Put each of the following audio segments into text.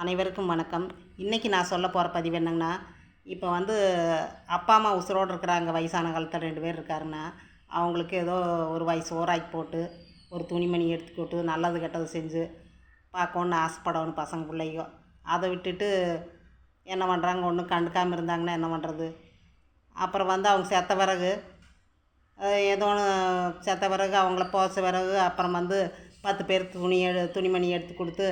அனைவருக்கும் வணக்கம். இன்றைக்கி நான் சொல்ல போகிற பதிவு என்னங்கன்னா இப்போ வந்து அப்பா அம்மா உசுரோடு இருக்கிறாங்க வயசான காலத்தில் ரெண்டு பேர் இருக்காருன்னா அவங்களுக்கு ஏதோ ஒரு வயசு ஓராக்கி போட்டு ஒரு துணிமணி எடுத்து போட்டு நல்லது கெட்டது செஞ்சு பார்க்கணுன்னு ஆசைப்படணும் பசங்க பிள்ளைகோ அதை விட்டுட்டு என்ன பண்ணுறாங்க ஒன்றும் கண்டுக்காமல் இருந்தாங்கன்னா என்ன பண்ணுறது அப்புறம் வந்து அவங்க செத்த பிறகு ஏதோ ஒன்று செத்த பிறகு அவங்கள போச பிறகு அப்புறம் வந்து பத்து பேர் துணி எடு துணிமணி எடுத்து கொடுத்து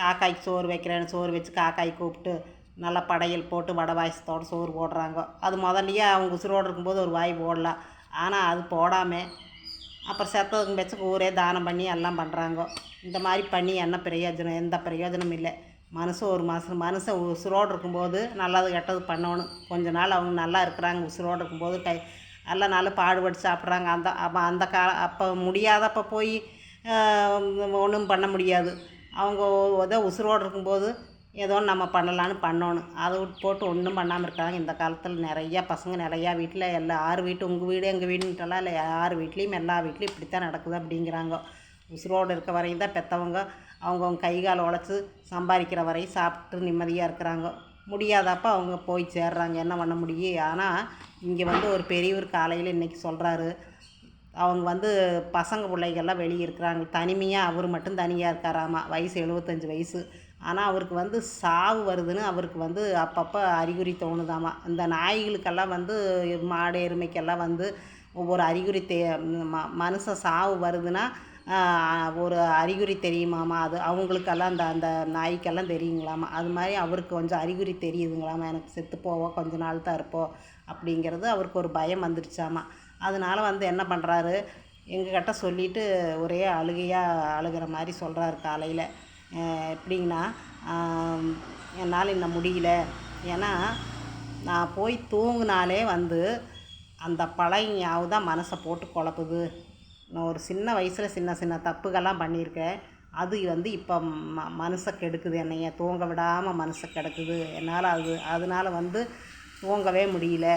காக்காய்க்கு சோறு வைக்கிறேன்னு சோறு வச்சு காக்காய் கூப்பிட்டு நல்லா படையல் போட்டு வடை பாயசத்தோட சோறு போடுறாங்க. அது முதல்லையே அவங்க உசுரோடு இருக்கும்போது ஒரு வாய் போடலாம். ஆனால் அது போடாமல் அப்புறம் செத்ததுக்கு வச்சு ஊரே தானம் பண்ணி எல்லாம் பண்ணுறாங்க இந்த மாதிரி பண்ணி என்ன பிரயோஜனம்? எந்த பிரயோஜனமும் இல்லை. மனுஷன் ஒரு மாதம் மனுஷன் உசுரோடு இருக்கும்போது நல்லது கெட்டது பண்ணணும். கொஞ்ச நாள் அவங்க நல்லா இருக்கிறாங்க உசுரோடு இருக்கும்போது டை நல்ல நாள் பாடுபட்டு சாப்பிட்றாங்க. அந்த அப்போ அந்த கா அப்போ முடியாதப்போ போய் ஒன்றும் பண்ண முடியாது. அவங்க ஏதோ உசுரோடு இருக்கும்போது ஏதோ நம்ம பண்ணலான்னு பண்ணணும். அதை விட்டு போட்டு ஒன்றும் பண்ணாமல் இருக்காங்க. இந்த காலத்தில் நிறையா பசங்க நிறையா வீட்டில் எல்லா ஆறு வீட்டு உங்கள் வீடு எங்கள் வீடுன்ட்டெல்லாம் இல்லை. யார் வீட்லேயும் எல்லா வீட்லேயும் இப்படித்தான் நடக்குது அப்படிங்கிறாங்க. உசுரோடு இருக்க வரையும் தான் பெற்றவங்க அவங்கவுங்க கை கால் உழைச்சி சம்பாதிக்கிற வரையும் சாப்பிட்டு நிம்மதியாக இருக்கிறாங்க. முடியாதப்ப அவங்க போய் சேர்றாங்க. என்ன பண்ண முடியும்? ஆனால் இங்கே வந்து ஒரு பெரியவர் காலையில் இன்றைக்கி சொல்கிறாரு அவங்க வந்து பசங்க பிள்ளைகள்லாம் வெளியே இருக்கிறாங்க. தனிமையாக அவர் மட்டும் தனியாக இருக்காராமா? வயசு எழுபத்தஞ்சி வயசு. ஆனால் அவருக்கு வந்து சாவு வருதுன்னு அவருக்கு வந்து அப்பப்போ அறிகுறி தோணுதாமா? இந்த நாய்களுக்கெல்லாம் வந்து மாடு எருமைக்கெல்லாம் வந்து ஒவ்வொரு அறிகுறி தே ம மனுஷன் சாவு வருதுன்னா ஒரு அறிகுறி தெரியுமாமா? அது அவங்களுக்கெல்லாம் அந்த அந்த நாய்க்கெல்லாம் தெரியுங்களாமா? அது மாதிரி அவருக்கு கொஞ்சம் அறிகுறி தெரியுதுங்களாமா? எனக்கு செத்து போவோம் கொஞ்ச நாள் தான் இருப்போம். அப்படிங்கிறது அவருக்கு ஒரு பயம் வந்துடுச்சாமா அதனால வந்து என்ன பண்ணுறாரு எங்ககிட்ட சொல்லிட்டு ஒரே அழுகையாக அழுகிற மாதிரி சொல்கிறாரு காலையில். எப்படிங்கன்னா என்னால் இன்னும் முடியல. ஏன்னா நான் போய் தூங்கினாலே வந்து அந்த பழைய ஞாபகம் தான் மனசை போட்டு குழப்புது. நான் ஒரு சின்ன வயசில் சின்ன சின்ன தப்புகள்லாம் பண்ணியிருக்கேன். அது வந்து இப்போ ம மனசை கெடுக்குது என்னைய. தூங்க விடாமல் மனசை கெடுக்குது. என்னால் அது அதனால் வந்து தூங்கவே முடியல.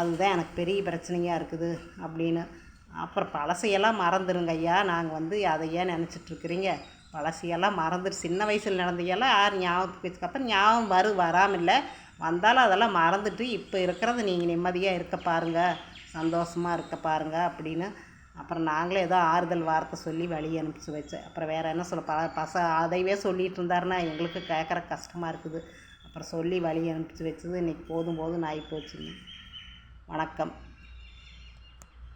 அதுதான் எனக்கு பெரிய பிரச்சனையாக இருக்குது அப்படின்னு. அப்புறம் பழசையெல்லாம் மறந்துடுங்க ஐயா. நாங்கள் வந்து அதை ஏன் நினச்சிட்ருக்குறீங்க. பழசையெல்லாம் மறந்துட்டு சின்ன வயசில் நடந்தையெல்லாம் யார் ஞாபகத்துக்கு வச்சுக்கப்புறம் ஞாபகம் வரும் வராமல் இல்லை வந்தாலும் அதெல்லாம் மறந்துட்டு இப்போ இருக்கிறது நீங்கள் நிம்மதியாக இருக்க பாருங்க. சந்தோஷமாக இருக்க பாருங்கள் அப்படின்னு. அப்புறம் நாங்களே ஏதோ ஆறுதல் வார்த்தை சொல்லி வழி அனுப்பிச்சு வச்சேன். அப்புறம் வேறு என்ன சொல்ல ப பச அதையவே சொல்லிகிட்டு இருந்தாருன்னா எங்களுக்கு கேட்குற கஷ்டமாக இருக்குது. அப்புறம் சொல்லி வழி அனுப்பிச்சு வச்சது இன்றைக்கி போதும் போதும் நாய் போச்சுங்க வணக்கம்.